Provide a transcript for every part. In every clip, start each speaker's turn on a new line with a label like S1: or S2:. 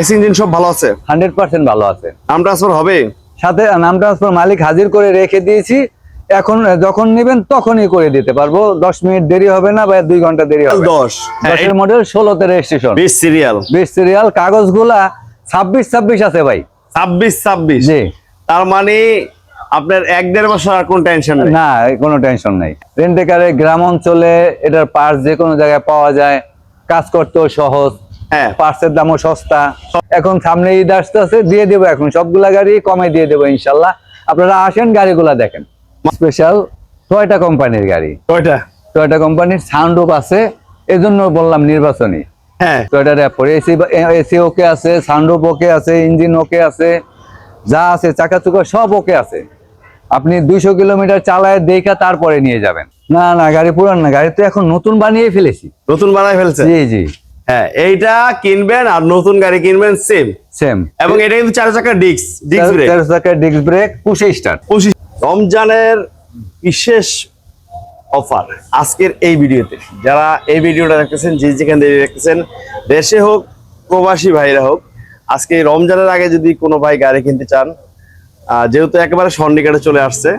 S1: AC engine সব ভালো আছে?
S2: হান্ড্রেড পার্সেন্ট ভালো আছে।
S1: নাম ট্রান্সফার হবে?
S2: সাথে নাম ট্রান্সফার মালিক হাজির করে রেখে দিয়েছি। এখন যখন নেবেন তখনই করে দিতে পারব। দশ মিনিট দেরি হবে না বা দুই ঘণ্টা দেরি হবে না।
S1: দশ। হ্যাঁ,
S2: দশের মডেল ষোলোতে রেজিস্ট্রেশন
S1: বিশ সিরিয়াল
S2: বিশ সিরিয়াল কাগজগুলা ছাব্বিশ ছাব্বিশ আছে ভাই।
S1: ছাব্বিশ ছাব্বিশ।
S2: জি।
S1: তার মানে আপনার এক দেড় বছর আর কোন টেনশন নেই?
S2: না কোনো টেনশন নাই। রেন্টেকারে গ্রাম অঞ্চলে এটার পার্টস যে কোনো জায়গায় পাওয়া যায়। কাজ করতেও সহজ।
S1: হ্যাঁ।
S2: পার্টসের দামও সস্তা। এখন সামনে ঈদ আসতেছে দিয়ে দেবো এখন। সবগুলা গাড়ি কমে দিয়ে দেবো ইনশাল্লাহ। আপনারা আসেন গাড়িগুলা দেখেন। স্পেশাল টয়টা কোম্পানির গাড়ি।
S1: কয়টা
S2: টয়টা কোম্পানির সাউন্ডরুপ আছে এজন্য বললাম নির্বাচনী।
S1: হ্যাঁ।
S2: Toyota RAV four. AC AC okay আছে সানরুফ ওকে আছে ইঞ্জিন ওকে আছে যা আছে চাকা চুকা সব ওকে আছে। আপনি দুইশো কিলোমিটার চালায় দেখা তারপরে নিয়ে যাবেন। না না গাড়ি পুরান না। গাড়ি তো এখন নতুন বানিয়ে ফেলেছি।
S1: নতুন বানাই ফেলছে?
S2: জি জি।
S1: হ্যাঁ এইটা কিনবেন আর নতুন গাড়ি কিনবেন সেম
S2: সেম
S1: এবং এটা কিন্তু চার চাকার ডিস্ক ডিস্ক ব্রেক
S2: তেরো চাকার ডিস্ক ব্রেক পুষে স্টার্ট
S1: পঁচিশ রমজানের বিশেষ অফার আজকের এই ভিডিওতে। যারা এই ভিডিওটা দেখতেছেন যে যেখান থেকে দেখতেছেন দেশে হোক প্রবাসী ভাইরা হোক আজকে রমজানের আগে যদি কোনো ভাই গাড়ি কিনতে চান যেহেতু একেবারে সন্নিকাটে চলে আসছে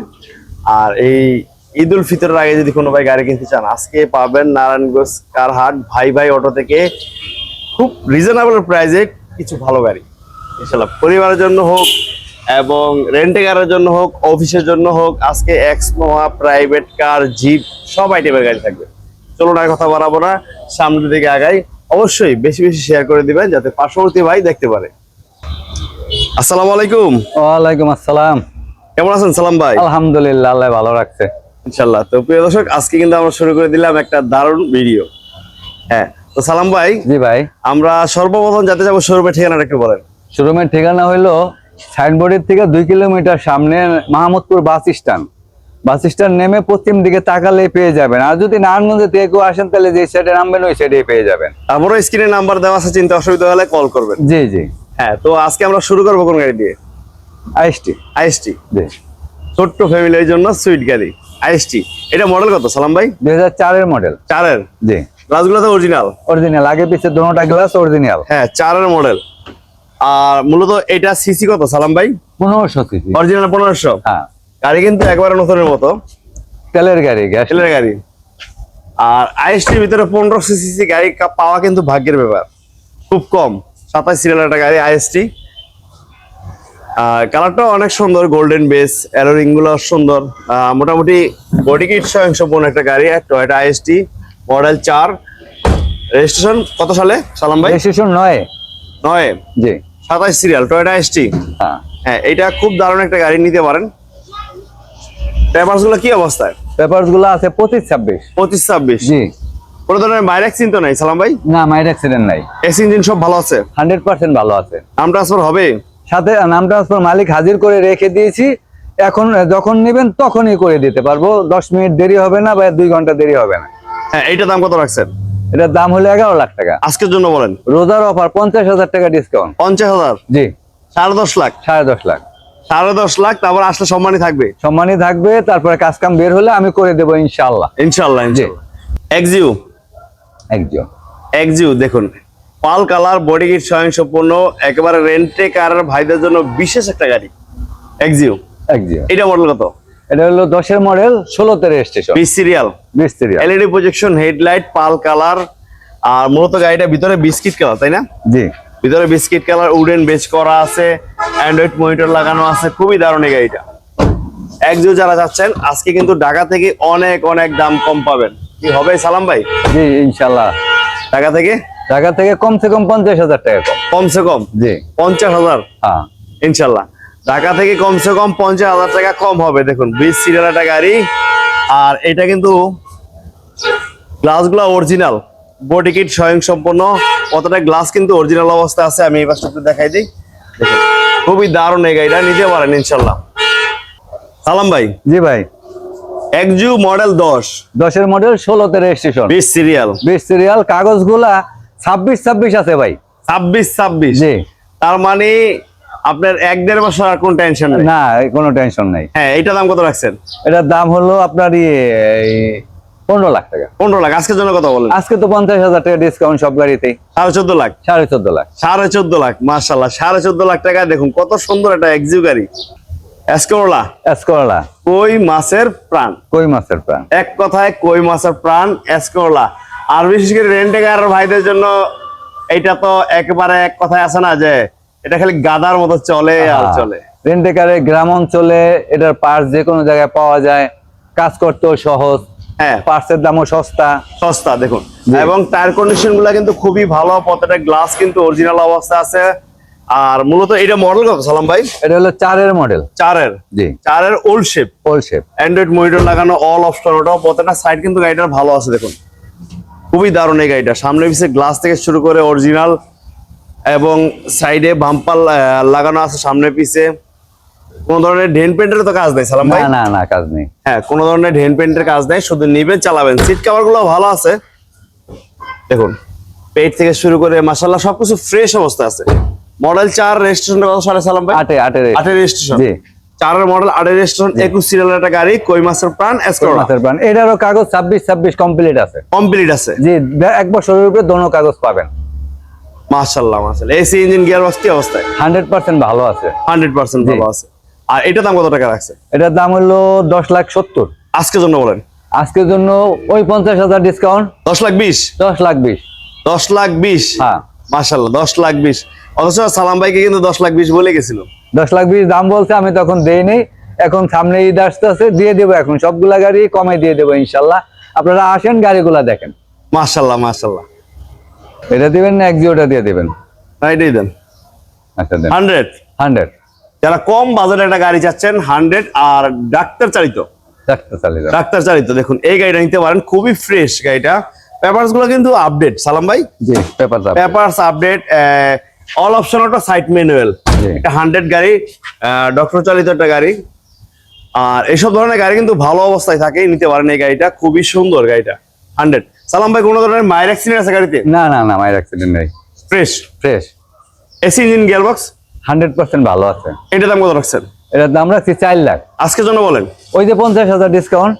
S1: আর এই ঈদ উল ফিতরের আগে যদি কোনো ভাই গাড়ি কিনতে চান আজকে পাবেন নারায়ণগঞ্জ কারহাট ভাই ভাই অটো থেকে খুব রিজনেবল প্রাইসে কিছু ভালো গাড়ি। ইনশাল্লাহ পরিবারের জন্য হোক এবং রেন্টে কারের জন্য হোক অফিসের জন্য হোক আজকে এক্সনোয়া প্রাইভেট কার জিপ সব আইটেমের গাড়ি থাকবে। চলুন আর কথা বাড়াবো না সামনের দিকে আগাই। অবশ্যই বেশি বেশি শেয়ার করে দিবেন যাতে পার্শ্ববর্তী ভাই দেখতে পারে। আসসালামু আলাইকুম।
S2: ওয়ালাইকুম আসসালাম।
S1: কেমন আছেন সালাম ভাই?
S2: আলহামদুলিল্লাহ আল্লাহ ভালো রাখছে।
S1: ইনশাল্লাহ তো প্রিয় দর্শক আজকে কিন্তু আমরা শুরু করে দিলাম একটা দারুণ ভিডিও। হ্যাঁ তো সালাম ভাই।
S2: জি ভাই।
S1: আমরা সর্বপ্রথম যাতে যাব শোরুমের ঠিকানাটা একটু বলেন।
S2: শোরুমের ঠিকানা হইল সাইনবোর্ডের থেকে দুই কিলোমিটার সামনে Mahmudpur bus stand. Bus stand নেমে পশ্চিম দিকে তাকালে পেয়ে যাবেন। আর যদি নারায়ণগঞ্জ থেকে কেউ আসেন তাহলে যে সাইডে নামবেন ওই সাইডে পেয়ে যাবেন।
S1: তারপরে স্ক্রিনে নাম্বার দেওয়া আছে চিন্তা অসুবিধা হলে কল করবেন।
S2: জি জি।
S1: হ্যাঁ তো আজকে আমরা শুরু করব কোন গাড়ি দিয়ে? আইএসটি।
S2: জি।
S1: ছোট্ট ফ্যামিলির জন্য সুইট গাড়ি। আইএসটি। এটা মডেল কত সালাম ভাই?
S2: দুই হাজার চারের মডেল
S1: চারের?
S2: জি।
S1: গ্লাসগুলো তো অরিজিনাল
S2: অরিজিনাল আগে পিছিয়ে দোনোটা গ্লাস অরিজিনাল
S1: হ্যাঁ চারের মডেল আর মূলত এটা সিসি কত সালাম ভাই?
S2: পনেরোশো সিসি।
S1: অরিজিনাল পনেরোশো।
S2: হ্যাঁ।
S1: গাড়ি কিন্তু একবারে নতুনের মতো।
S2: তেলের গাড়ি গ্যাস।
S1: তেলের গাড়ি। আর আইএসটির ভিতরে পনেরোশো সিসি গাড়ি পাওয়া কিন্তু ভাগ্যের ব্যাপার। খুব কম। সাতাশ সিরিয়াল একটা গাড়ি আইএসটি। আর কালারটাও অনেক সুন্দর গোল্ডেন বেস অ্যালোরিংগুলো সুন্দর। মোটামুটি বডি কিট সম্পূর্ণ একটা গাড়ি টয়টা আইএসটি মডেল চার। রেজিস্ট্রেশন কত সালে সালাম ভাই?
S2: রেজিস্ট্রেশন নয়।
S1: নয়?
S2: জি।
S1: সাতাশ সিরিয়াল টয়টা আইএসটি
S2: হ্যাঁ।
S1: হ্যাঁ এটা খুব দারুণ একটা গাড়ি নিতে পারেন। পেপারসগুলো কি অবস্থায়?
S2: পেপারসগুলো আছে পঁচিশ ছাব্বিশ।
S1: পঁচিশ ছাব্বিশ।
S2: জি।
S1: কোনো ধরনের মাইরেক চিন্তা নাই সালাম ভাই?
S2: না মাইড অ্যাক্সিডেন্ট নাই।
S1: এসি ইঞ্জিন সব ভালো আছে?
S2: হান্ড্রেড পার্সেন্ট ভালো আছে।
S1: নাম ট্রান্সফার হবে?
S2: সাথে নাম ট্রান্সফার মালিক হাজির করে রেখে দিয়েছি। এখন যখন নেবেন তখনই করে দিতে পারব। দশ মিনিট দেরি হবে না বা দুই ঘণ্টা দেরি হবে না।
S1: হ্যাঁ এইটা দাম কত রাখছেন?
S2: এটার দাম হলো এগারো লাখ টাকা।
S1: আজকের জন্য বলেন।
S2: রোজার অফার পঞ্চাশ হাজার টাকা ডিসকাউন্ট
S1: পঞ্চাশ হাজার?
S2: জি।
S1: সাড়ে দশ লাখ?
S2: সাড়ে দশ লাখ।
S1: সাড়ে দশ লাখ তারপর আসলে সম্মানই থাকবে?
S2: সম্মানই থাকবে তারপরে কাজ কাম বের হলে আমি করে দেবো ইনশাল্লাহ
S1: ইনশাল্লাহ জি। এক্সিউ
S2: একজন
S1: এক্সিউ দেখুন। পাল কালার বডি কিট স্বয়ং সম্পূর্ণ একেবারে রেন্টে কারের ভাইদের জন্য বিশেষ একটা গাড়ি। এক্সিউ
S2: একজন
S1: এটা মডেল কত?
S2: এটা হলো দশের মডেল ষোলোতে রেজিস্ট্রেশন
S1: বিশ সিরিয়াল
S2: মিস্ত্রি
S1: LED projection headlight pearl colour আর মূলত গাড়িটা ভিতরে বিস্কিট কালার তাই না?
S2: জি।
S1: ভিতরে বিস্কিট কালার উডেন বেচ করা আছে অ্যান্ড্রয়েড মনিটর লাগানো আছে খুবই দারুণ এই গাড়িটা। একজো যারা যাচ্ছেন আজকে কিন্তু ঢাকা থেকে অনেক অনেক দাম কম পাবেন। কি হবে সালাম ভাই?
S2: জি ইনশাল্লাহ।
S1: ঢাকা থেকে?
S2: টাকা থেকে কমসে কম পঞ্চাশ হাজার টাকা কম।
S1: কমসে কম?
S2: জি।
S1: পঞ্চাশ হাজার?
S2: হ্যাঁ।
S1: ইনশাল্লাহ। ঢাকা থেকে কমসে কম পঞ্চাশ হাজার টাকা কম হবে। দেখুন বিশ সিরিয়াল একটা গাড়ি। আর এটা কিন্তু গ্লাসগুলো অরিজিনাল বডি কিট স্বয়ং সম্পূর্ণ কতটা গ্লাস কিন্তু অরিজিনাল অবস্থা আছে আমি এই পাশটা একটু দেখাই দিই। দেখুন, খুবই দারুণ এই গাড়িটা নিতে পারেন ইনশাল্লাহ। সালাম ভাই।
S2: জি ভাই।
S1: একজু মডেল দশ।
S2: দশের মডেল ষোলোতে রেজিস্ট্রেশন
S1: বিশ সিরিয়াল।
S2: বিশ সিরিয়াল কাগজগুলা ছাব্বিশ ছাব্বিশ আছে ভাই।
S1: ছাব্বিশ ছাব্বিশ।
S2: জি।
S1: তার মানে আপনার এক দেড় বছর আর কোন টেনশন নেই।
S2: না কোনো টেনশন নাই।
S1: হ্যাঁ এইটা দাম কত রাখছেন?
S2: এটার দাম হলো আপনার ইয়ে পনেরো লাখ টাকা।
S1: পনেরো লাখ। আজকের জন্য কথা বলেন?
S2: আজকে তো পঞ্চাশ হাজার টাকা ডিসকাউন্ট সব গাড়িতেই।
S1: সাড়ে চোদ্দ লাখ।
S2: সাড়ে চোদ্দ লাখ।
S1: সাড়ে চোদ্দ লাখ মার্শাল্লাহ সাড়ে চোদ্দ লাখ টাকা দেখুন কত সুন্দর একটা এক্সিউ গাড়ি। কই মাছের প্রাণ।
S2: কই মাছের প্রাণ।
S1: এক কথায় কই মাছের প্রাণ এসকোলা আর বিশেষ করে রেন্টে কার ভাইদের জন্য এটা তো একেবারে এক কথায় আছে না যে এটা খালি গাদার মতো চলে আর চলে।
S2: রেন্টেকারে গ্রাম অঞ্চলে এটার পার্স যে কোনো জায়গায় পাওয়া যায় কাজ করতেও সহজ
S1: হ্যাঁ।
S2: পার্সের দামও সস্তা।
S1: সস্তা দেখুন। এবং টায়ার কন্ডিশনগুলা কিন্তু খুবই ভালো প্রত্যেকটা গ্লাস কিন্তু অরিজিনাল অবস্থা আছে। আর মূলত এটা মডেল কত সালাম ভাই?
S2: এটা হলো চারের মডেল
S1: চারের।
S2: জি।
S1: চারের old shape
S2: old shape
S1: android monitor লাগানো অল অপশন প্রত্যেকটা সাইড কিন্তু গাড়িটার ভালো আছে দেখুন। খুবই দারুণ এই গাড়িটা। সামনে পিছে গ্লাস থেকে শুরু করে অরিজিনাল এবং সাইডে বাম্পার লাগানো আছে সামনে পিছে। কোনো ধরনের ডেন পেন্টের তো কাজ নেই সালাম ভাই?
S2: না না কাজ নেই।
S1: হ্যাঁ কোনো ধরনের ডেন পেন্টের কাজ নেই শুধু নিবেন চালাবেন। সিট কভারগুলো ভালো আছে। দেখুন পেট থেকে শুরু করে মাসাল্লাহ সবকিছু ফ্রেশ অবস্থা আছে। মডেল চার রেজিস্ট্রেশনটা কত সালে সালাম ভাই?
S2: আটে আটের
S1: আটের রেজিস্ট্রেশন
S2: জি।
S1: চারের মডেল আটের রেজিস্ট্রেশন একুশ সিরিয়ালের একটা গাড়ি কই মাসের প্রাণ
S2: মাছের প্রাণ। এটারও কাগজ ছাব্বিশ ছাব্বিশ কমপ্লিট আছে।
S1: কমপ্লিট আছে।
S2: জি এক বছরের উপরে দোনো কাগজ পাবেন।
S1: মাশাল্লাহ মাশাল্লাহ এসি ইঞ্জিন গিয়ার বক্স কি অবস্থায়?
S2: হান্ড্রেড পার্সেন্ট ভালো আছে।
S1: হান্ড্রেড পার্সেন্ট ভালো আছে। আর এটা দাম কত টাকা রাখছে
S2: এটার দাম হলো দশ লাখ সত্তর।
S1: আজকের জন্য বলেন।
S2: আজকের জন্য ওই পঞ্চাশ হাজার ডিসকাউন্ট
S1: দশ লাখ বিশ?
S2: দশ লাখ বিশ।
S1: দশ লাখ বিশ।
S2: হ্যাঁ।
S1: মাশাল্লাহ দশ লাখ বিশ। অথচ সালাম ভাইকে কিন্তু দশ লাখ বিশ বলে গেছিল।
S2: দশ লাখ বিশ দাম বলছে আমি তখন দেই নেই এখন সামনে ঈদ আসতে আছে দিয়ে দেবো এখন। সবগুলা গাড়ি কমে দিয়ে দেবো ইনশাল্লাহ আপনারা আসেন গাড়িগুলা দেখেন।
S1: মাশাল্লাহ মাশাল্লাহ
S2: এটা দিবেন না একজিওটা দিয়ে দেবেন।
S1: না এটাই দেন।
S2: আচ্ছা দেন।
S1: হান্ড্রেড?
S2: হান্ড্রেড।
S1: যারা কম বাজারে একটা গাড়ি চাচ্ছেন হান্ড্রেড। আর ডাক্তার চালিত।
S2: চালিয়ে যান
S1: ডাক্তার চালিত দেখুন এই গাড়িটা নিতে পারেন। খুবই ফ্রেশ গাড়িটা। পেপারসগুলো কিন্তু আপডেট সালাম ভাই?
S2: জি পেপার দাম
S1: পেপারস আপডেট অল অপশন ওটা সাইড ম্যানুয়াল
S2: জি।
S1: একটা হান্ড্রেড গাড়ি ডক্টর চালিত একটা গাড়ি। আর এইসব ধরনের গাড়ি কিন্তু ভালো অবস্থায় থাকে নিতে পারেন এই গাড়িটা। খুবই সুন্দর গাড়িটা হান্ড্রেড সালাম ভাই কোনো ধরনের মায়ের অ্যাক্সিডেন্ট আছে গাড়িতে?
S2: না না না মায়ের অ্যাক্সিডেন্ট নেই।
S1: Fresh
S2: fresh
S1: AC engine gearbox
S2: hundred percent ভালো আছে।
S1: এটা দাম কত রাখছেন?
S2: এটার দাম রাখছি চার লাখ।
S1: আজকের জন্য বলেন।
S2: ওই যে পঞ্চাশ হাজার ডিসকাউন্ট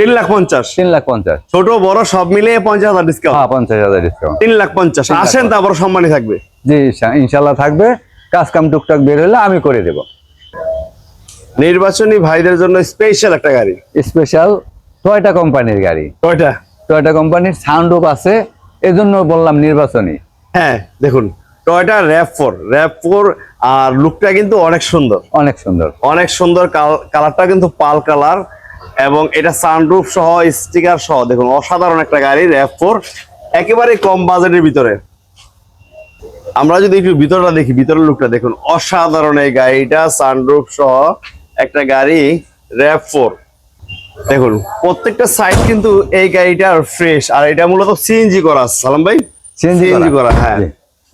S1: তিন লাখ পঞ্চাশ।
S2: তিন লাখ পঞ্চাশ।
S1: ছোট বড় সব মিলিয়ে পঞ্চাশ হাজার ডিসকাউন্ট
S2: হ্যাঁ পঞ্চাশ হাজার ডিসকাউন্ট
S1: তিন লাখ পঞ্চাশ। আসেন তারপর সম্মানী থাকবে।
S2: জি ইনশাল্লাহ থাকবে। কাজ কাম টুকটাক বের হলে আমি করে দেবো।
S1: নির্বাচনী ভাইদের জন্য স্পেশাল একটা গাড়ি।
S2: স্পেশাল টয়টা কোম্পানির গাড়ি।
S1: টয়টা?
S2: টয়টা কোম্পানির সাউন্ড অফ আছে। এজন্য বললাম নির্বাচনী।
S1: হ্যাঁ দেখুন Toyota RAV four RAV four আর লুকটা কিন্তু অনেক সুন্দর।
S2: অনেক সুন্দর।
S1: অনেক সুন্দর কালারটা কিন্তু পাল কালার। এবং এটা সানরুফ সহ স্টিকার সহ দেখুন অসাধারণ একটা গাড়ি র্যাপ ফোর একেবারে কম বাজেটের ভিতরে। আমরা যদি একটু ভিতরটা দেখি ভিতরের লুকটা দেখুন অসাধারণ এই গাড়িটা সানরুফ সহ একটা গাড়ি র্যাপ ফোর দেখুন প্রত্যেকটা সাইড কিন্তু এই গাড়িটার ফ্রেশ আর এটা মূলত সিএনজি করা আছে সালাম ভাই। সিএনজি করা। হ্যাঁ।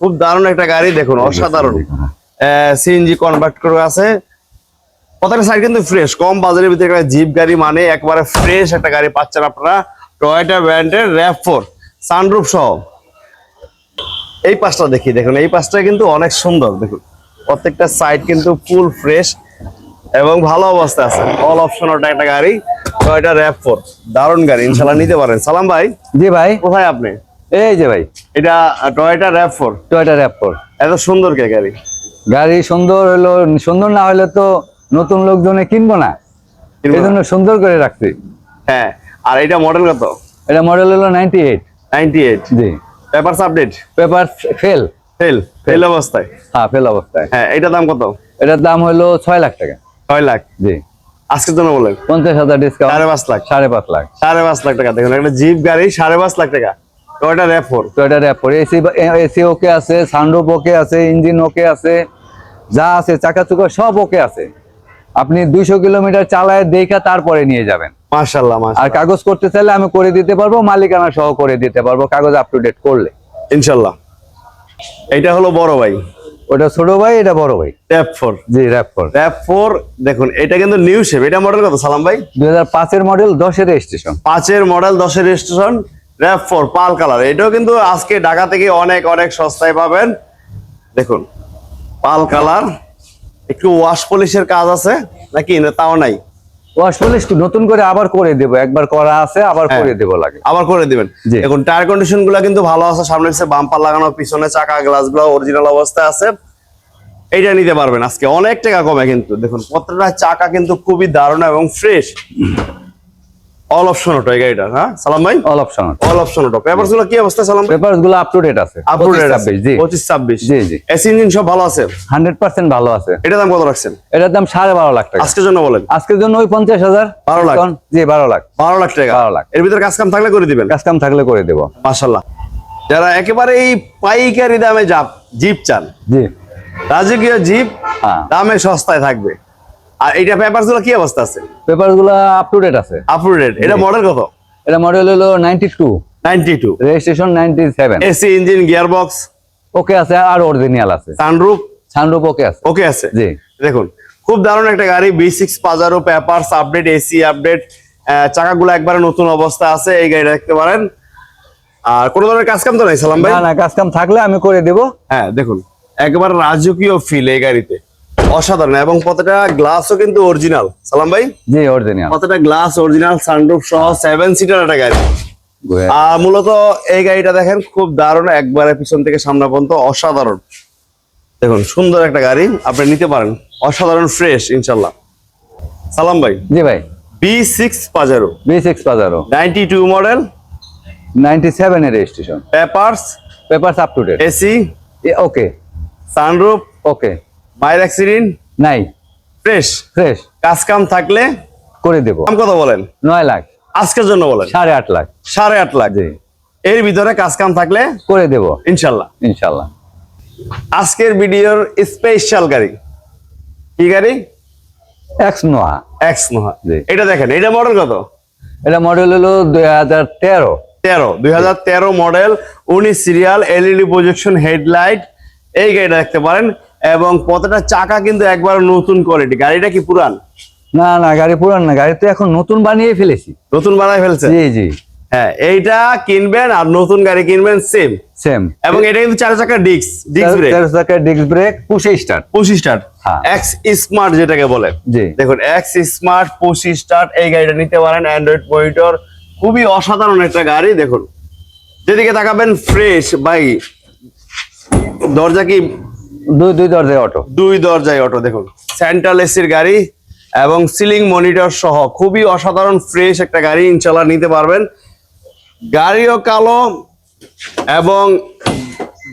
S1: খুব দারুণ একটা গাড়ি দেখুন অসাধারণ। সিএনজি কনভার্ট করে আছে। প্রত্যেকটা সাইড কিন্তু ফ্রেশ কম বাজারের ভিতরে একটা জিপ গাড়ি মানে একবারে ফ্রেশ একটা গাড়ি পাচ্ছেন আপনারা টয়োটা ব্র্যান্ডের র্যাপ ফোর সানরুফ সহ। এই পাশটা দেখি দেখুন এই পাশটা কিন্তু অনেক সুন্দর দেখুন। প্রত্যেকটা সাইড কিন্তু ফুল ফ্রেশ এবং ভালো অবস্থা আছে। অল অপশন ওটা একটা গাড়ি টয়োটা র্যাপ ফোর দারুণ গাড়ি ইনশাল্লাহ নিতে পারেন। সালাম ভাই।
S2: জি ভাই।
S1: কোথায় আপনি?
S2: এই যে ভাই।
S1: এটা টয়োটা র্যাপ ফোর
S2: টয়টা র্যাপোর
S1: এত সুন্দর কে গাড়ি?
S2: গাড়ি সুন্দর হলো সুন্দর না হলে তো নতুন লোকজনে কিনবো না? এই জন্য সুন্দর করে রাখছি।
S1: হ্যাঁ আর এটা মডেল কত?
S2: এটা মডেল হলো নাইনটি এইট
S1: নাইনটি এইট
S2: জি
S1: papers update
S2: paper fail
S1: fail fail অবস্থায়।
S2: হ্যাঁ ফেল অবস্থায়।
S1: হ্যাঁ এটার দাম কত?
S2: এটার দাম হলো ছয় লাখ টাকা।
S1: ছয় লাখ?
S2: জি।
S1: আজকের জন্য বলেন।
S2: পঞ্চাশ হাজার ডিসকাউন্ট
S1: সাড়ে পাঁচ লাখ।
S2: সাড়ে পাঁচ লাখ।
S1: সাড়ে পাঁচ লাখ টাকা। দেখুন একটা জিপ গাড়ি সাড়ে পাঁচ লাখ টাকা। টয়টা র্যাপ ফোর
S2: টয়টা র্যাপোর এসি এসি ওকে আছে সানরুফ ওকে আছে ইঞ্জিন ওকে আছে যা আছে চাকা চুকা সব ওকে আছে। আপনি দুইশো কিলোমিটার চালায় দেখা তারপরে নিয়ে যাবেন।
S1: মাশাল্লাহ
S2: আর কাগজ করতে চাইলে আমি করে দিতে পারব মালিকানা সহ করে দিতে পারব কাগজ আপ টু ডেট করলে।
S1: ইনশাল্লাহ এটা হলো বড় ভাই।
S2: ওটা ছোট ভাই এটা বড় ভাই।
S1: র্যাপ ফোর
S2: জি
S1: র্যাপ ফোর দেখুন এটা কিন্তু নিউ শেপ এটা মডেল কত সালাম ভাই?
S2: দুই হাজার পাঁচের মডেল দশের রেজিস্ট্রেশন
S1: পাঁচের মডেল দশের registration RAV four pearl colour এটাও কিন্তু আজকে ঢাকা থেকে অনেক অনেক সস্তায় পাবেন। দেখুন পাল কালার একটু ওয়াশ পলিশের কাজ আছে? নাকি? না তাও নাই?
S2: ওয়াশ পলিশ নতুন করে আবার করে দেব। একবার করা আছে আবার
S1: হ্যাঁ।
S2: করে দেব লাগে।
S1: আবার করে দিবেন। এখন টায়ার কন্ডিশনগুলা কিন্তু ভালো আছে। সামনে সে বাম্পার লাগানো পিছনে চাকা গ্লাসগুলো অরিজিনাল অবস্থায় আছে। এইটা নিতে পারবেন আজকে। অনেক টাকা কমে কিন্তু। দেখুন প্রত্যেকটা চাকা কিন্তু খুবই দারুণ এবং ফ্রেশ অল অপশন ওটো এই গাড়িটা হ্যাঁ? সালাম ভাই?
S2: অল অপশন
S1: অল অপশন ওটো পেপারসগুলো কি অবস্থা সালাম ভাই?
S2: পেপারগুলো আপ টু ডেট আছে।
S1: আপ টু ডেট
S2: জি।
S1: পঁচিশ ছাব্বিশ।
S2: জি, জি।
S1: এসি ইঞ্জিন সব ভালো আছে?
S2: হান্ড্রেড পার্সেন্ট ভালো আছে।
S1: এটা দাম কত রাখছেন?
S2: এটার দাম সাড়ে বারো লাখ টাকা।
S1: আজকের জন্য বলেন।
S2: আজকের জন্য ওই পঞ্চাশ হাজার।
S1: 12 লাখ?
S2: জি বারো লাখ।
S1: বারো লাখ টাকা?
S2: 12 লাখ।
S1: এর ভিতরে কাজ কাম থাকলে করে দিবেন?
S2: কাজ কাম থাকলে করে দেবো।
S1: মাশাল্লাহ যারা একেবারে এই পাইকারি দামে যাপ জিপ চান
S2: জি।
S1: রাজকীয় জিপ
S2: হ্যাঁ।
S1: দামে সস্তায় থাকবে। আর এইটা পেপারসগুলো কি অবস্থা আছে?
S2: পেপারগুলো আপ টু ডেট আছে
S1: আপডেট এটা মডেল কত?
S2: এটা মডেল হলো ninety two
S1: ninety two
S2: registration ninety seven
S1: AC engine gear box
S2: okay আছে আর অরিজিনাল আছে।
S1: সানরুফ
S2: সানরুপ ওকে আছে।
S1: ওকে আছে?
S2: জি।
S1: দেখুন খুব দারুণ একটা গাড়ি B six Pajero papers update AC update চাকাগুলো একবারে নতুন অবস্থা আছে এই গাড়িটা দেখতে পারেন। আর কোনো ধরনের কাজ কাম তো নাই সালাম ভাই?
S2: না না কাজ কাম থাকলে আমি করে দেবো।
S1: হ্যাঁ দেখুন একেবারে রাজকীয় ফিল এই গাড়িতে। অসাধারণ এবং প্রতিটা গ্লাসও কিন্তু অরিজিনাল সালাম ভাই।
S2: জি অরিজিনাল
S1: প্রতিটা গ্লাস অরিজিনাল সানরুফ সহ সেভেন সিটার একটা গাড়ি। আর মূলত এই গাড়িটা দেখেন খুব দারুণ একবারে পিছন থেকে সামনে পর্যন্ত অসাধারণ। দেখুন সুন্দর একটা গাড়ি আপনি নিতে পারেন। অসাধারণ ফ্রেশ ইনশাল্লাহ। সালাম ভাই।
S2: জি ভাই।
S1: B six Pajero
S2: B six Pajero
S1: ninety two model
S2: ninety seven এর registration
S1: papers
S2: papers up to date
S1: AC
S2: okay
S1: sunroof
S2: okay
S1: মাইর অ্যাক্সিডেন্ট
S2: নাই।
S1: ফ্রেশ
S2: ফ্রেশ
S1: কাজ কাম থাকলে?
S2: করে দেবো।
S1: দাম কত বলেন?
S2: নয় লাখ।
S1: আজকের জন্য বলেন।
S2: সাড়ে আট লাখ।
S1: সাড়ে আট লাখ।
S2: জি।
S1: এর ভিতরে কাজ কাম থাকলে?
S2: করে দেবো।
S1: ইনশাল্লাহ।
S2: ইনশাল্লাহ।
S1: আজকের ভিডিওর স্পেশাল গাড়ি। কি গাড়ি?
S2: এক্স নোয়া
S1: এক্স নোহা
S2: জি।
S1: এটা দেখেন এটা মডেল কত?
S2: এটা মডেল হলো দুই হাজার তেরো।
S1: তেরো। দুই হাজার তেরো মডেল উনিশ সিরিয়াল এলইডি প্রজেকশন হেডলাইট এই গাড়িটা দেখতে পারেন। এবং প্রতিটা চাকা কিন্তু একবার নতুন কোয়ালিটি গাড়িটা কি পুরান?
S2: না না গাড়ি পুরান না। গাড়ি তো এখন নতুন বানিয়ে ফেলেছি।
S1: নতুন বানায় ফেলছে?
S2: জি জি।
S1: হ্যাঁ এইটা কিনবেন আর নতুন গাড়ি কিনবেন সেম
S2: সেম
S1: এবং এটা কিন্তু চার চাকা ডিস্ক ডিস্ক ব্রেক
S2: তেরো চাকার ডিস্ক ব্রেক পুষে স্টার্ট
S1: পঁচিশ স্টার্ট
S2: হ্যাঁ।
S1: এক্স স্মার্ট যেটাকে বলে। দেখুন এক্স স্মার্ট পঁচিশ স্টার্ট এই গাড়িটা নিতে পারেন অ্যান্ড্রয়েড মনিটর খুবই অসাধারণ একটা গাড়ি দেখুন। যেদিকে তাকাবেন ফ্রেশ বাই দরজা কি
S2: দুই দুই দরজায় অটো
S1: দুই দরজায় অটো দেখুন। সেন্ট্রাল এসির গাড়ি এবং সিলিং মনিটর সহ খুবই অসাধারণ ফ্রেশ একটা গাড়ি ইনশাল্লাহ নিতে পারবেন। গাড়িও কালো এবং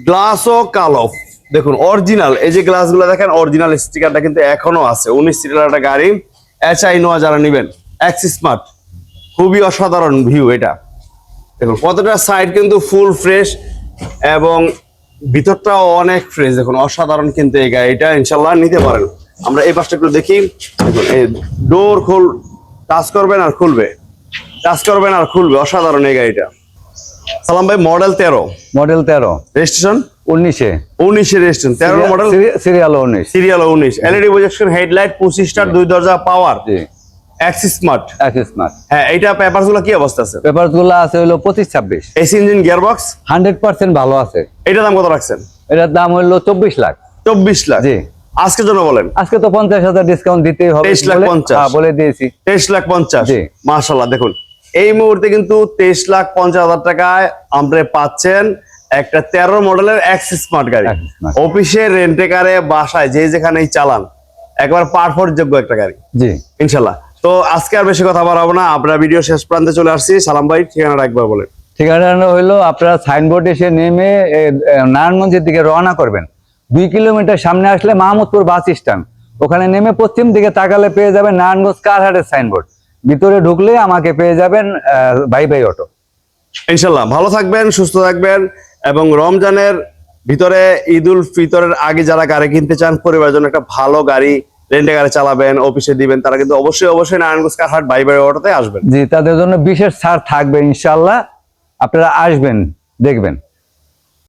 S1: গ্লাসও কালো। দেখুন অরিজিনাল এই যে গ্লাসগুলো দেখেন অরিজিনাল স্টিকারটা কিন্তু এখনও আছে। উনিশ সিটার একটা গাড়ি এইচ আই নোয়া যারা নেবেন এক্স স্মার্ট খুবই অসাধারণ ভিউ এটা। দেখুন, কতটা সাইড কিন্তু ফুল ফ্রেশ এবং ভিতরটাও অনেক ফ্রেশ দেখুন অসাধারণ কিন্তু এই গাড়িটা ইনশাল্লাহ নিতে পারেন। আমরা এই পাশটা একটু দেখি। দেখুন এই ডোর খুল টাচ করবেন আর খুলবে। টাচ করবেন আর খুলবে অসাধারণ এই গাড়িটা। সালাম ভাই মডেল তেরো।
S2: মডেল তেরো।
S1: রেজিস্ট্রেশন
S2: উনিশে।
S1: উনিশের রেজিস্ট্রেশন তেরো মডেল
S2: সিরিয়াল উনিশ।
S1: সিরিয়াল উনিশ। এলইডি প্রজেকশন হেডলাইট পঁচিশ স্টার দুই দরজা পাওয়ার এক্স স্মার্ট
S2: এক স্মার্ট
S1: হ্যাঁ এইটা পেপারসগুলো কি অবস্থা আছে?
S2: পেপার আছে হলো পঁচিশ ছাব্বিশ।
S1: AC engine gearbox?
S2: Hundred percent ভালো আছে।
S1: এটা দাম কত রাখছেন?
S2: এটার দাম হলো চব্বিশ লাখ।
S1: চব্বিশ লাখ।
S2: জি।
S1: আজকের জন্য বলেন।
S2: আজকে তো পঞ্চাশ হাজার ডিসকাউন্ট দিতেই হবে।
S1: 23 লাখ 50
S2: হ্যাঁ, বলে দিয়েছি।
S1: তেইশ লাখ পঞ্চাশ।
S2: জি।
S1: মাশাল্লাহ দেখুন। এই মুহূর্তে কিন্তু তেইশ লাখ পঞ্চাশ হাজার টাকায় আমরা পাচ্ছেন একটা তেরো মডেলের এক্স স্মার্ট গাড়ি। অফিসে রেন্টে কারে বাসায় যে যেখানেই চালান একবার পারফর যোগ্য একটা গাড়ি।
S2: জি।
S1: ইনশাল্লাহ তো আজকে আর বেশি কথা বাড়াবো না আপনার ভিডিও শেষ প্রান্তে চলে আসছি। সালাম ভাই ঠিকানাটা একবার বলেন।
S2: ঠিকানা হলো আপনারা সাইনবোর্ড এসে নেমে নারায়ণগঞ্জের দিকে রওনা করবেন। দুই কিলোমিটার সামনে আসলে মাহমুদপুর বাস স্ট্যান্ড। ওখানে নেমে পশ্চিম দিকে তাকালে পেয়ে যাবেন নারায়ণগঞ্জ কারহাটের সাইনবোর্ড ভিতরে ঢুকলে আমাকে পেয়ে যাবেন বাই বাই অটো।
S1: ইনশাল্লাহ ভালো থাকবেন সুস্থ থাকবেন এবং রমজানের ভিতরে ঈদ উল ফিতরের আগে যারা গাড়ি কিনতে চান পরিবারের জন্য একটা ভালো গাড়ি রেন্টে চালাবেন অফিসে দিবেন, তারা কিন্তু অবশ্যই অবশ্যই নারায়ণগঞ্জ কারহাট বাই বাই অটোতে আসবেন।
S2: জি, তাদের জন্য বিশেষ ছাড় থাকবে ইনশাল্লাহ আপনারা আসবেন, দেখবেন।